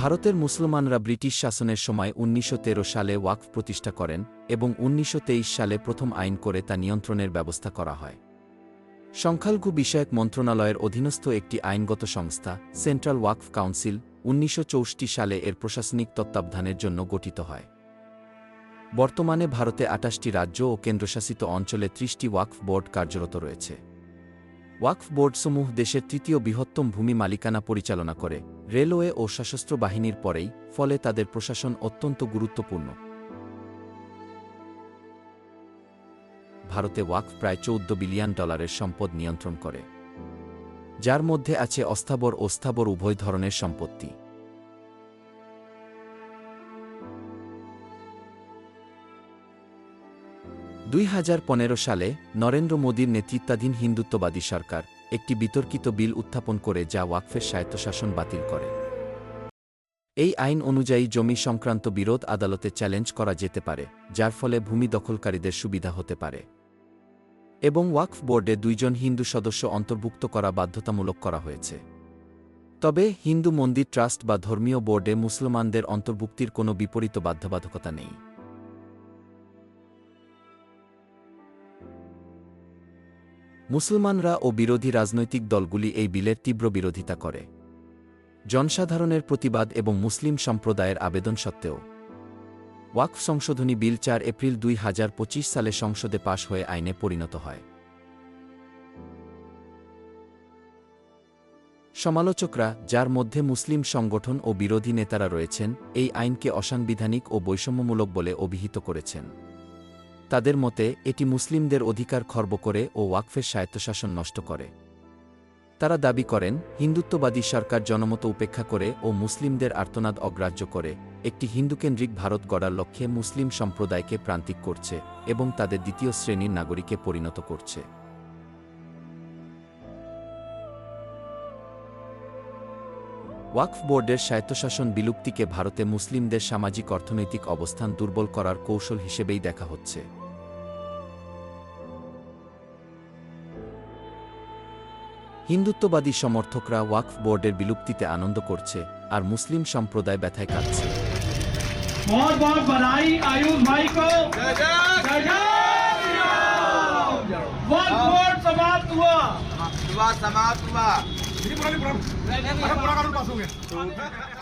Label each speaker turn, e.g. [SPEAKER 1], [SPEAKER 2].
[SPEAKER 1] ভারতের মুসলমানরা ব্রিটিশ শাসনের সময় উনিশশো তেরো সালে ওয়াকফ প্রতিষ্ঠা করেন এবং উনিশশো তেইশ সালে প্রথম আইন করে তা নিয়ন্ত্রণের ব্যবস্থা করা হয়। সংখ্যালঘু বিষয়ক মন্ত্রণালয়ের অধীনস্থ একটি আইনগত সংস্থা, সেন্ট্রাল ওয়াকফ কাউন্সিল, উনিশশো সালে এর প্রশাসনিক তত্ত্বাবধানের জন্য গঠিত হয়। বর্তমানে ভারতে আটাশটি রাজ্য ও কেন্দ্রশাসিত অঞ্চলে ত্রিশটি ওয়াকফ বোর্ড কার্যরত রয়েছে। ওয়াকফ বোর্ডসমূহ দেশের তৃতীয় বৃহত্তম ভূমি মালিকানা পরিচালনা করে। রেলওয়ে ও সশস্ত্র বাহিনীর পরেই, ফলে তাদের প্রশাসন অত্যন্ত গুরুত্বপূর্ণ। ভারতে ওয়াকফ প্রায় চৌদ্দ বিলিয়ন ডলারের সম্পদ নিয়ন্ত্রণ করে। যার মধ্যে আছে অস্থাবর ও স্থাবর উভয় ধরনের সম্পত্তি। দুই হাজার পনেরো সালে নরেন্দ্র মোদীর নেতৃত্বাধীন হিন্দুত্ববাদী সরকার একটি বিতর্কিত বিল উত্থাপন করে যা ওয়াকফের স্বায়ত্তশাসন বাতিল করে। এই আইন অনুযায়ী জমি সংক্রান্ত বিরোধ আদালতে চ্যালেঞ্জ করা যেতে পারে, যার ফলে ভূমি দখলকারীদের সুবিধা হতে পারে। এবং ওয়াকফ বোর্ডে দুইজন হিন্দু সদস্য অন্তর্ভুক্ত করা বাধ্যতামূলক করা হয়েছে। তবে হিন্দু মন্দির ট্রাস্ট বা ধর্মীয় বোর্ডে মুসলমানদের অন্তর্ভুক্তির কোনো বিপরীত বাধ্যবাধকতা নেই। মুসলমানরা ও বিরোধী রাজনৈতিক দলগুলি এই বিলের তীব্র বিরোধিতা করে। জনসাধারণের প্রতিবাদ এবং মুসলিম সম্প্রদায়ের আবেদন সত্ত্বেও। ওয়াকফ সংশোধনী বিল চার এপ্রিল দুই হাজার পঁচিশ সালে সংসদে পাশ হয়ে আইনে পরিণত হয়। সমালোচকরা, যার মধ্যে মুসলিম সংগঠন ও বিরোধী নেতারা রয়েছেন, এই আইনকে অসাংবিধানিক ও বৈষম্যমূলক বলে অভিহিত করেছেন। তাদের মতে, এটি মুসলিমদের অধিকার খর্ব করে ও ওয়াকফের স্বায়ত্তশাসন নষ্ট করে। তারা দাবি করেন, হিন্দুত্ববাদী সরকার জনমত উপেক্ষা করে ও মুসলিমদের আর্তনাদ অগ্রাহ্য করে। একটি হিন্দুকেন্দ্রিক ভারত গড়ার লক্ষ্যে মুসলিম সম্প্রদায়কে প্রান্তিক করছে এবং তাদের দ্বিতীয় শ্রেণির নাগরিকে পরিণত করছে। ওয়াকফ বোর্ডের স্বায়ত্তশাসন বিলুপ্তিকে ভারতে মুসলিমদের সামাজিক অর্থনৈতিক অবস্থান দুর্বল করার কৌশল হিসেবেই দেখা হচ্ছে। হিন্দুত্ববাদী সমর্থকরা ওয়াকফ বোর্ডের বিলুপ্তিতে আনন্দ করছে আর মুসলিম সম্প্রদায় ব্যথায় কাটছে
[SPEAKER 2] बहुत बहुत बधाई आयुष भाई को जय जय वोट वोट समाप्त हुआ
[SPEAKER 3] विवाद समाप्त हुआ